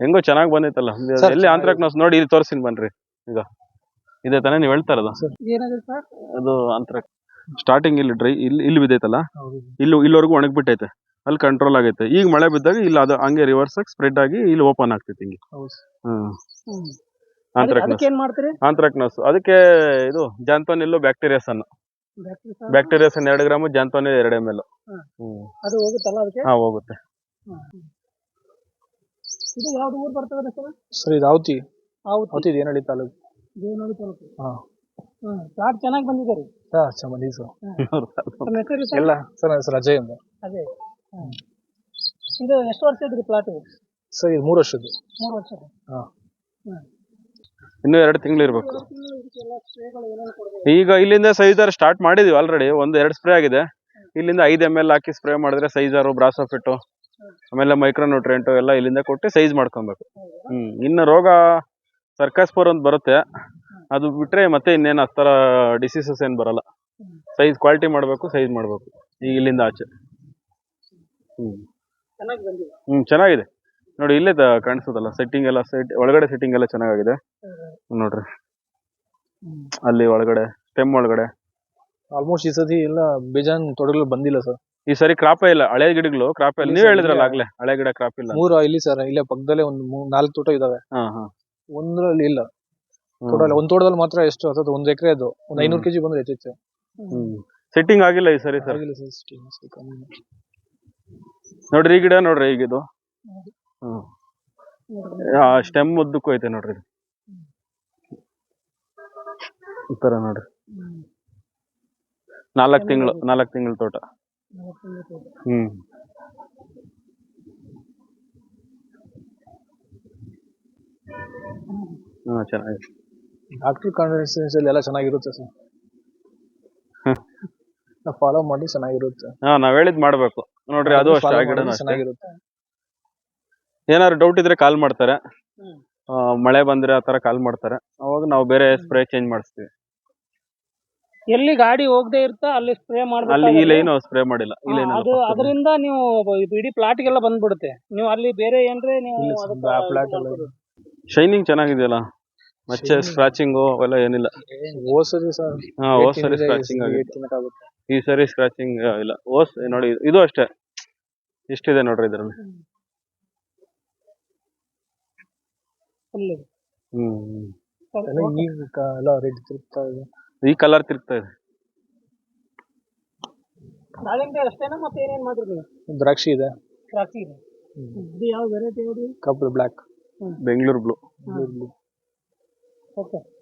ಹೆಂಗೋ ಚೆನ್ನಾಗಿ ಬಂದೈತಲ್ಲ. ಇದು ಎಲ್ಲಿ ಆಂಥ್ರಾಕ್ನೋಸ್ ನೋಡಿ ಇಲ್ಲಿ ತೋರಿಸ್ತೀನಿ ಬನ್ರಿ. ಈಗ ಇದೆ ತಾನೇ ನೀವು ಹೇಳ್ತಾ ಇರೋದು. ಅದು ಆಂಥ್ರಾಕ್ ಸ್ಟಾರ್ಟಿಂಗ್ ಇಲ್ಲಿ ಡ್ರೈ ಇಲ್ಲಿ ಇಲ್ಲಿ ಬಿದ್ದೈತಲ್ಲ? ಹೌದು. ಇಲ್ಲಿ ಇಲ್ಲಿವರೆಗೂ ಒಣಗ್ಬಿಟ್ಟೈತೆ. ಅಲ್ಲಿ ಕಂಟ್ರೋಲ್ ಆಗೈತೆ. ಈಗ ಮಳೆ ಬಿದ್ದಾಗ ಇಲ್ಲಿ ಅದು ಹಂಗೆ ರಿವರ್ಸ್ ಆಗಿ ಸ್ಪ್ರೆಡ್ ಆಗಿ ಇಲ್ಲಿ ಓಪನ್ ಆಗ್ತೈತೆ ಹಿಂಗೆ. ಹೌದು ಹ್ಮ್. ಹ್ಮ್. ಆಂಥ್ರಾಕ್ನೋಸ್ ಅದಕ್ಕೆ ಏನ್ ಮಾಡ್ತೀರಿ? ಆಂಥ್ರಾಕ್ನೋಸ್ ಅದಕ್ಕೆ ಇದು ಜಾನ್ಪನ್ ಬ್ಯಾಕ್ಟೀರಿಯಾಸ್ ಅನ್ನು ಬ್ಯಾಕ್ಟೀರಿಯಾಸ್ ಎರಡು ಗ್ರಾಮ್ ಜಾನ್ತೋನಿಲ್ ಎರಡು ಎಂ ಎಲ್ ಅದು ಹೋಗುತ್ತಲ್ಲ ಅದಕ್ಕೆ? ಹಾ ಹೋಗುತ್ತೆ. ಇದು ಯಾವ್ದು ಊರು ಬರ್ತದೆ ಸರ್? ಸರ್ ಇದು ಔತಿ ಹೌದು ಔತಿ ದೇನಹಳ್ಳಿ ತಾಲೂಕು. ದೇವನಹಳ್ಳಿ ತಾಲೂಕು. ಹಾ. ಹ್ಮ್ ಪ್ಲಾಟ್ ಚೆನ್ನಾಗಿ ಬಂದಿದೆ ರೀ. ಹಾ ಚಮಲಿ ಸರ್. ನಮ್ಮ ಹೆಸರು ಸರ್? ಎಲ್ಲ ಸರ್ ಅಜಯ್ ಅಂತ ಅದೇ ಹ್ಮ್. ಇದು ಎಷ್ಟು ವರ್ಷ ಇದ್ರಿ ಪ್ಲಾಟ್ ಸರ್ ಇದು ಮೂರು ವರ್ಷದ್ದು. ಮೂರು ವರ್ಷ ಹಾ. ಇನ್ನೂ ಎರಡು ತಿಂಗಳು ಇರ್ಬೇಕು. ಈಗ ಇಲ್ಲಿಂದ ಸೈಜರ್ ಸ್ಟಾರ್ಟ್ ಮಾಡಿದೀವಿ ಆಲ್ರೆಡಿ ಒಂದು ಎರಡು ಸ್ಪ್ರೇ ಆಗಿದೆ. ಇಲ್ಲಿಂದ ಐದು ಎಂ ಎಲ್ ಹಾಕಿ ಸ್ಪ್ರೇ ಮಾಡಿದ್ರೆ ಸೈಜಾರು ಬ್ರಾಸೋಫಿಟ್ಟು ಆಮೇಲೆ ಮೈಕ್ರೋ ನ್ಯೂಟ್ರಿಯೆಂಟು ಎಲ್ಲ ಇಲ್ಲಿಂದ ಕೊಟ್ಟು ಸೈಜ್ ಮಾಡ್ಕೊಬೇಕು. ಹ್ಞೂ ಇನ್ನು ರೋಗ ಸರ್ಕಾಸ್ಪೋರ್ ಅಂತ ಬರುತ್ತೆ. ಅದು ಬಿಟ್ಟರೆ ಮತ್ತೆ ಇನ್ನೇನು ಆ ಥರ ಡಿಸೀಸಸ್ ಏನು ಬರಲ್ಲ. ಸೈಜ್ ಕ್ವಾಲಿಟಿ ಮಾಡಬೇಕು ಸೈಜ್ ಮಾಡಬೇಕು. ಈಗ ಇಲ್ಲಿಂದ ಆಚೆ. ಹ್ಞೂ ಹ್ಞೂ ಚೆನ್ನಾಗಿದೆ. ನೋಡಿ ಇಲ್ಲೇ ಕಾಣಿಸೋದಲ್ಲ ಕಾಣಿಸುತ್ತಲ್ಲ ಸೆಟ್ಟಿಂಗ್ ಎಲ್ಲ ಸೆಟ್ ಒಳಗಡೆ ಸೆಟ್ಟಿಂಗ್ ಎಲ್ಲ ಚೆನ್ನಾಗಿದೆ ನೋಡ್ರಿ. ಅಲ್ಲಿ ಒಳಗಡೆ ಸ್ಟೆಮ್ ಒಳಗಡೆ. ಆಲ್ಮೋಸ್ಟ್ ಈ ಸತಿ ಎಲ್ಲ ಬೀಜನ್ ತೊಡಗಲು ಬಂದಿಲ್ಲ ಸರ್. ಈ ಸರಿ ಕ್ರಾಪೇ ಇಲ್ಲ ಹಳೆ ಗಿಡಗಳು ಕ್ರಾಪ್ ಇಲ್ಲ. ನೀವ್ ಹೇಳಿದ್ರಲ್ಲ. ಆಗ್ಲೇ ಹಳೆ ಗಿಡ ಕ್ರಾಪ್ ಇಲ್ಲ. ಮೂರು ಇಲ್ಲಿ ಸರ್ ಇಲ್ಲೇ ಪಕ್ಕದಲ್ಲೇ ಒಂದು ಮೂರ್ ನಾಲ್ಕು ತೋಟ ಇದಾವೆ. ಹಾ ಹಾ. ಒಂದ್ರಲ್ಲಿ ಇಲ್ಲ. ತೋಟದಲ್ಲಿ ಒಂದ್ ತೋಟದಲ್ಲಿ ಮಾತ್ರ ಎಷ್ಟು ಅಥವಾ ಒಂದ್ ಎಕರೆ ಅದು. ಒಂದ್ ಐನೂರು. ಕೆಜಿ ಬಂದ್ರೆ ಹೆಚ್ಚೆಚ್ಚು ಸೆಟ್ಟಿಂಗ್ ಆಗಿಲ್ಲ ಈ ಸರಿ ಸರ್. ಆಗಿಲ್ಲ ನೋಡ್ರಿ ಈ ಗಿಡ ನೋಡ್ರಿ ಈಗ ಇದು. ಹ್ಮ್. ಸ್ಟೆಮ್ ಉದ್ದಕ್ಕೂ ಐತೆ ನೋಡ್ರಿ. ಈ ತರ ನೋಡ್ರಿ. ನಾಲ್ಕು ತಿಂಗಳು ನಾಲ್ಕು ತಿಂಗಳ ತೋಟ. ಹ್ಮ್. ಹಾ ಚೆನ್ನಾಗಿದೆ ಡಾಕ್ಟರ್ ಅಲ್ಲಿ ಎಲ್ಲ ಚೆನ್ನಾಗಿರುತ್ತೆ ಸರ್. ನಾವು ಫಾಲೋ ಮಾಡಿ ಚೆನ್ನಾಗಿರುತ್ತೆ. ಹಾ ನಾವ್ ಹೇಳಿದ್ ಮಾಡ್ಬೇಕು. ನೋಡ್ರಿ ಅದು ಅಷ್ಟೇ ಆ ಗಿಡನೂ ಅಷ್ಟೇ. ಚೆನ್ನಾಗಿರುತ್ತೆ. ಏನಾದ್ರು ಡೌಟ್ ಇದ್ರೆ ಕಾಲ್ ಮಾಡ್ತಾರೆ. ಮಳೆ ಬಂದ್ರೆ ಆ ತರ ಕಾಲ್ ಮಾಡ್ತಾರೆ. ಅವಾಗ ನಾವು ಬೇರೆ ಸ್ಪ್ರೇ ಚೇಂಜ್ ಮಾಡಿಸ್ತೀವಿ. ಎಲ್ಲಿ ಗಾಡಿ ಹೋಗದೆ ಇರ್ತಾ ಅಲ್ಲಿ ಸ್ಪ್ರೇ ಮಾಡ್ಬೇಕು ಅಲ್ಲಿ ಈ ಲೈನ್ ಸ್ಪ್ರೇ ಮಾಡಿಲ್ಲ. ಈ ಲೈನ್ ಅದು ಅದರಿಂದ ನೀವು ಇದು ಪ್ಲಾಟ್ ಪ್ಲಾಟ್ಗೆಲ್ಲ ಬಂದ್ಬಿಡುತ್ತೆ. ನೀವು ಅಲ್ಲಿ ಬೇರೆ ಏನ್ರೆ ನೀವು. ಶೈನಿಂಗ್ ಚೆನ್ನಾಗಿದೆಯಲ್ಲ? ಮತ್ತೆ ಸ್ಕ್ರಾಚಿಂಗ್ ಅವೆಲ್ಲ ಏನಿಲ್ಲ. ಹೋದ್ ಸರಿ ಸರ್. ಹಾ ಹೋದ್ ಸರಿ ಸ್ಕ್ರಾಚಿಂಗ್ ಈ ಸರಿ ಸ್ಕ್ರಾಚಿಂಗ್ ಇಲ್ಲ. ಓಸ್ ನೋಡಿ ಇದು ಅಷ್ಟೇ. ಇಷ್ಟಿದೆ ನೋಡ್ರಿ ಇದ್ರಲ್ಲಿ? Full ಇದೆ. ಹ್ಮ್. ಎಲ್ಲ ಈಗ ಕ- ಎಲ್ಲ ರೆಡ್ ತಿರುಗ್ತಾ ಇದೆ. ಈ ಕಲರ್ ತಿರುಗ್ತಾ ಇದೆ. ದಾಳಿಂಬೆ ಅಷ್ಟೇನಾ ಮತ್ತೆ ಏನೇನ್ ಮಾಡಿರಿ ದ್ರಾಕ್ಷಿ ಇದೆ. ದ್ರಾಕ್ಷಿ ಇದೆ. ಇದು ಯಾವ ವೆರೈಟಿ ಯಾವ್ದು? ಕಪ್ಪು ಬ್ಲ್ಯಾಕ್ ಬೆಂಗಳೂರು ಬ್ಲೂ. ಓಕೆ.